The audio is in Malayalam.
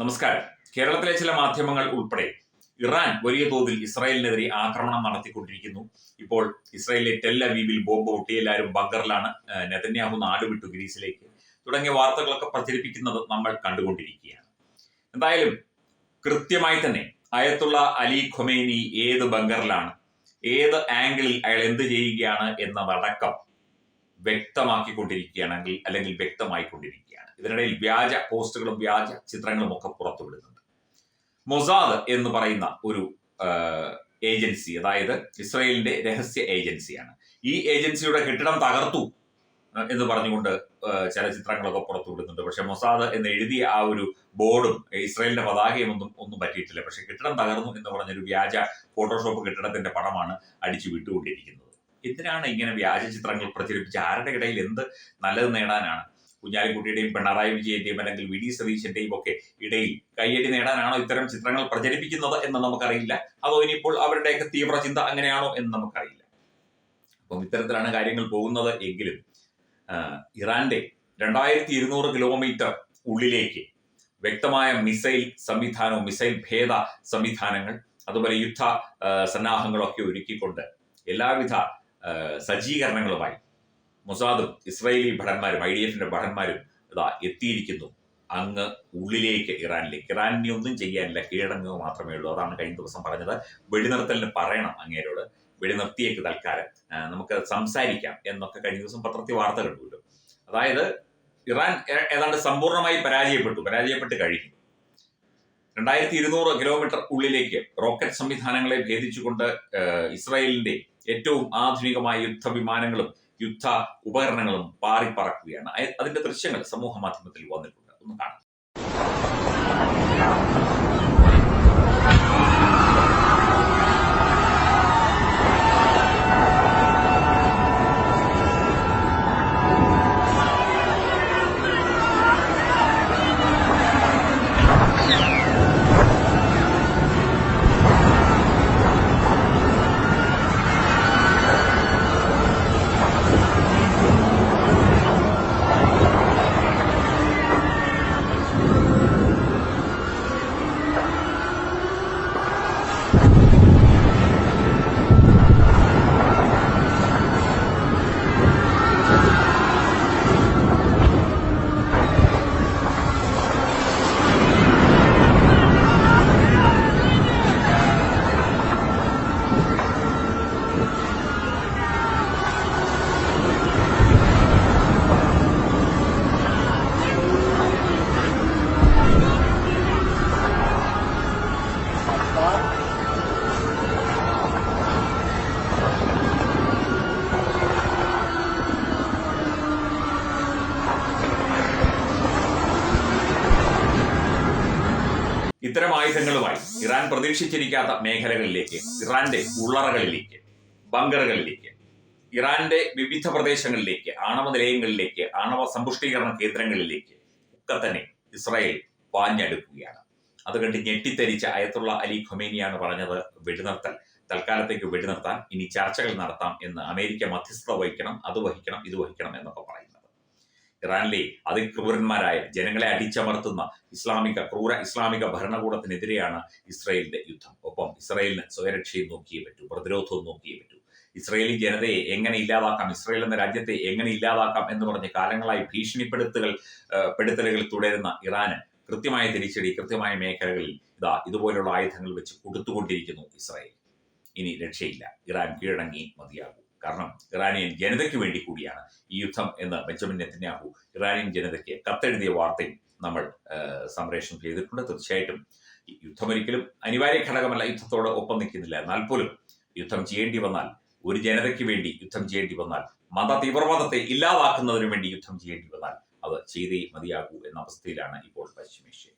നമസ്കാരം. കേരളത്തിലെ ചില മാധ്യമങ്ങൾ ഉൾപ്പെടെ ഇറാൻ വലിയ തോതിൽ ഇസ്രായേലിനെതിരെ ആക്രമണം നടത്തിക്കൊണ്ടിരിക്കുന്നു. ഇപ്പോൾ ഇസ്രായേലിലെ ടെൽ അവീവിൽ ബോംബ് പൊട്ടി എല്ലാവരും ബങ്കറിലാണ്. നെതന്യാഹു നാട് വിട്ടു ഗ്രീസിലേക്ക്. തുടങ്ങിയ വാർത്തകളൊക്കെ പ്രചരിപ്പിക്കുന്നത് നമ്മൾ കണ്ടുകൊണ്ടിരിക്കുകയാണ്. എന്തായാലും കൃത്യമായി തന്നെ അയത്തുള്ള അലി ഖൊമേനി ഏത് ബങ്കറിലാണ്? ഏത് ആംഗിളിൽ അയാൾ എന്ത് ചെയ്യുകയാണ് എന്നതടക്കം വ്യക്തമാക്കിക്കൊണ്ടിരിക്കുകയാണെങ്കിൽ അല്ലെങ്കിൽ വ്യക്തമായിക്കൊണ്ടിരിക്കുകയാണ്. ഇതിനിടയിൽ വ്യാജ പോസ്റ്റുകളും വ്യാജ ചിത്രങ്ങളും ഒക്കെ പുറത്തു വിടുന്നുണ്ട് മൊസാദ് എന്ന് പറയുന്ന ഒരു ഏജൻസി അതായത് ഇസ്രയേലിന്റെ രഹസ്യ ഏജൻസിയാണ്. ഈ ഏജൻസിയുടെ കെട്ടിടം തകർത്തു എന്ന് പറഞ്ഞുകൊണ്ട് ചില ചിത്രങ്ങളൊക്കെ പുറത്തു വിടുന്നുണ്ട് പക്ഷെ മൊസാദ് എന്ന് എഴുതിയ ആ ഒരു ബോർഡും ഇസ്രായേലിന്റെ പതാകയും ഒന്നും ഒന്നും പറ്റിയിട്ടില്ല. പക്ഷെ കെട്ടിടം തകർന്നു എന്ന് പറഞ്ഞൊരു വ്യാജ ഫോട്ടോഷോപ്പ് കെട്ടിടത്തിന്റെ പടമാണ് അടിച്ചു വിട്ടുകൊണ്ടിരിക്കുന്നത്. എന്തിനാണ് ഇങ്ങനെ വ്യാജ ചിത്രങ്ങൾ പ്രചരിപ്പിച്ച്? ആരുടെ ഇടയിൽ എന്ത് നല്ലത് നേടാനാണ്? കുഞ്ഞാലിക്കുട്ടിയുടെയും പിണറായി വിജയന്റെയും അല്ലെങ്കിൽ വി ഡി സതീശന്റെയും ഒക്കെ ഇടയിൽ കയ്യടി നേടാനാണോ ഇത്തരം ചിത്രങ്ങൾ പ്രചരിപ്പിക്കുന്നത് എന്ന് നമുക്കറിയില്ല? അതോ ഇനിയിപ്പോൾ അവരുടെയൊക്കെ തീവ്ര ചിന്ത അങ്ങനെയാണോ എന്ന് നമുക്കറിയില്ല. അപ്പം ഇത്തരത്തിലാണ് കാര്യങ്ങൾ പോകുന്നത് എങ്കിലും ഇറാന്റെ രണ്ടായിരത്തി ഇരുന്നൂറ് കിലോമീറ്റർ ഉള്ളിലേക്ക് വ്യക്തമായ മിസൈൽ സംവിധാനവും മിസൈൽ ഭേദ സംവിധാനങ്ങൾ അതുപോലെ യുദ്ധ സന്നാഹങ്ങളൊക്കെ ഒരുക്കിക്കൊണ്ട് എല്ലാവിധ സജ്ജീകരണങ്ങളുമായി. മൊസാദും ഇസ്രായേലി ഭടന്മാരും ഐ ഡി എഫിന്റെ ഭടന്മാരും ഇതാ എത്തിയിരിക്കുന്നു. അങ്ങ് ഉള്ളിലേക്ക് ഇറാനിലേക്ക്. ഇറാനിനെ ഒന്നും ചെയ്യാനില്ല. കീഴടങ്ങുക മാത്രമേ ഉള്ളൂ. അതാണ് കഴിഞ്ഞ ദിവസം പറഞ്ഞത്. വെടിനിർത്തലിന് പറയണം അങ്ങേരോട്. വെടിനിർത്തിയേക്ക് തൽക്കാലം. നമുക്ക് സംസാരിക്കാം എന്നൊക്കെ കഴിഞ്ഞ ദിവസം പത്രത്തിൽ വാർത്ത കണ്ടുവല്ലോ. അതായത് ഇറാൻ ഏതാണ്ട് സമ്പൂർണമായി പരാജയപ്പെട്ടു. പരാജയപ്പെട്ട് കഴിഞ്ഞു. രണ്ടായിരത്തി ഇരുന്നൂറ് കിലോമീറ്റർ ഉള്ളിലേക്ക് റോക്കറ്റ് സംവിധാനങ്ങളെ ഭേദിച്ചുകൊണ്ട് ഇസ്രായേലിന്റെ ഏറ്റവും ആധുനികമായ യുദ്ധവിമാനങ്ങളും യുദ്ധ ഉപകരണങ്ങളും പാറിപ്പറക്കുകയാണ്. അതിന്റെ ദൃശ്യങ്ങൾ സമൂഹ മാധ്യമത്തിൽ വന്നിട്ടുണ്ട്. ഒന്ന് കാണാം. ഇത്തരം ആയുധങ്ങളുമായി ഇറാൻ പ്രതീക്ഷിച്ചിരിക്കാത്ത മേഖലകളിലേക്ക് ഇറാന്റെ ഉള്ളറകളിലേക്ക് ബങ്കറുകളിലേക്ക് ഇറാന്റെ വിവിധ പ്രദേശങ്ങളിലേക്ക് ആണവ നിലയങ്ങളിലേക്ക് ആണവ സമ്പുഷ്ടീകരണ കേന്ദ്രങ്ങളിലേക്ക് ഒക്കെ തന്നെ ഇസ്രായേൽ വാഞ്ഞെടുക്കുകയാണ്. അത് കണ്ട് ഞെട്ടിത്തരിച്ച അയത്തുള്ള അലി ഖൊമേനിയാണ് പറഞ്ഞത് വെടിനിർത്തൽ. തൽക്കാലത്തേക്ക് വെടിനിർത്താൻ ഇനി ചർച്ചകൾ നടത്താം എന്ന് അമേരിക്ക മധ്യസ്ഥത വഹിക്കണം അത് വഹിക്കണം ഇത് വഹിക്കണം എന്നൊക്കെ പറയുന്നത് ഇറാനിലെ അതിക്രൂരന്മാരായ ജനങ്ങളെ അടിച്ചമർത്തുന്ന ഇസ്ലാമിക ക്രൂര ഇസ്ലാമിക ഭരണകൂടത്തിനെതിരെയാണ് ഇസ്രയേലിന്റെ യുദ്ധം. ഒപ്പം ഇസ്രയേലിന് സ്വയരക്ഷയും നോക്കിയേ പറ്റൂ പ്രതിരോധവും നോക്കിയേ പറ്റൂ. ഇസ്രയേലി ജനതയെ എങ്ങനെ ഇല്ലാതാക്കാം ഇസ്രയേൽ എന്ന രാജ്യത്തെ എങ്ങനെ ഇല്ലാതാക്കാം എന്ന് പറഞ്ഞ് കാലങ്ങളായി ഭീഷണിപ്പെടുത്തുകൾ പെടുത്തലുകൾ തുടരുന്ന ഇറാന് കൃത്യമായ തിരിച്ചടി കൃത്യമായ മേഖലകളിൽ ഇതാ ഇതുപോലുള്ള ആയുധങ്ങൾ വെച്ച് കൊടുത്തുകൊണ്ടിരിക്കുന്നു ഇസ്രായേൽ. ഇനി രക്ഷയില്ല. ഇറാൻ കീഴടങ്ങി മതിയാകൂ. കാരണം ഇറാനിയൻ ജനതയ്ക്ക് വേണ്ടി കൂടിയാണ് ഈ യുദ്ധം എന്ന് ബെഞ്ചമിൻ നെത്തന്യാഹു ഇറാനിയൻ ജനതയ്ക്ക് കത്തെഴുതിയ വാർത്തയും നമ്മൾ സംപ്രേഷണം ചെയ്തിട്ടുണ്ട്. തീർച്ചയായിട്ടും യുദ്ധം യുദ്ധമൊരിക്കലും അനിവാര്യ ഘടകമല്ല യുദ്ധത്തോട് ഒപ്പം നിൽക്കുന്നില്ല. എന്നാൽ പോലും യുദ്ധം ചെയ്യേണ്ടി വന്നാൽ ഒരു ജനതയ്ക്ക് വേണ്ടി യുദ്ധം ചെയ്യേണ്ടി വന്നാൽ മത തീവ്രവാദത്തെ ഇല്ലാതാക്കുന്നതിന് വേണ്ടി യുദ്ധം ചെയ്യേണ്ടി വന്നാൽ അത് ചെയ്തേ മതിയാകൂ എന്ന അവസ്ഥയിലാണ് ഇപ്പോൾ പശ്ചിമേഷ്യ